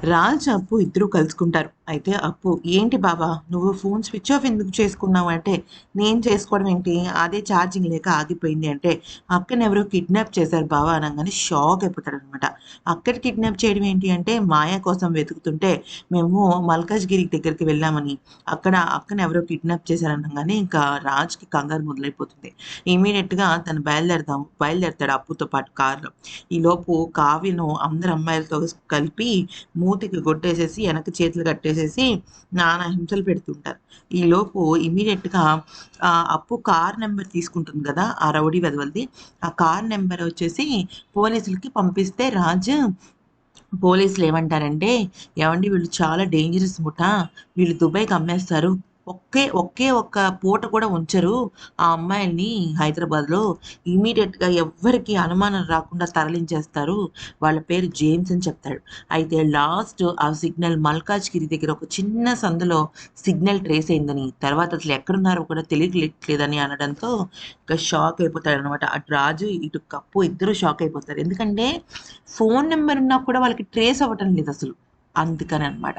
రాజ్ అప్పు ఇద్దరు కలుసుకుంటారు. అయితే అప్పు ఏంటి బాబా నువ్వు ఫోన్ స్విచ్ ఆఫ్ ఎందుకు చేసుకున్నావు? అంటే నేను చేసుకోవడం ఏంటి? అదే ఛార్జింగ్ లేక ఆగిపోయింది. అంటే అక్కని ఎవరో కిడ్నాప్ చేశారు బాబా అనగానే షాక్ అయిపోతాడు అనమాట. అక్కడ కిడ్నాప్ చేయడం ఏంటి? అంటే మాయ కోసం వెతుకుతుంటే మేము మల్కాజ్గిరి దగ్గరికి వెళ్ళామని అక్కడ అక్కని ఎవరో కిడ్నాప్ చేశారనగానే ఇంకా రాజ్కి కంగారు మొదలైపోతుంది. ఇమీడియట్గా తను బయలుదేరదాం బయలుదేరతాడు అప్పుతో పాటు కారులో. ఈలోపు కావ్యను అందరు అమ్మాయిలతో కలిపి మూతికి కొట్టేసేసి వెనక చేతులు కట్టేసేసి నానా హింసలు పెడుతుంటారు. ఈలోపు ఇమీడియట్గా అప్పు కార్ నెంబర్ తీసుకుంటుంది కదా ఆ రౌడీ వెదవల్ది. ఆ కార్ నెంబర్ వచ్చేసి పోలీసులకి పంపిస్తే రాజు పోలీసులు ఏమంటారంటే ఏమండి వీళ్ళు చాలా డేంజరస్ ముఠ వీళ్ళు దుబాయ్కి అమ్మేస్తారు. ఒకే ఒకే ఒక్క పూట కూడా ఉంచరు. ఆ అమ్మాయిల్ని హైదరాబాద్లో ఇమీడియట్గా ఎవ్వరికి అనుమానం రాకుండా తరలించేస్తారు. వాళ్ళ పేరు జేమ్స్ అని చెప్తాడు. అయితే లాస్ట్ ఆ సిగ్నల్ మల్కాజ్గిరి దగ్గర ఒక చిన్న సందులో సిగ్నల్ ట్రేస్ అయిందని తర్వాత అసలు ఎక్కడున్నారో కూడా తెలియట్లేదని అనడంతో ఇంకా షాక్ అయిపోతాడు అనమాట అటు రాజు ఇటు కప్పు ఇద్దరు షాక్ అయిపోతారు. ఎందుకంటే ఫోన్ నెంబర్ ఉన్నా కూడా వాళ్ళకి ట్రేస్ అవ్వటం లేదు అసలు. అందుకని అనమాట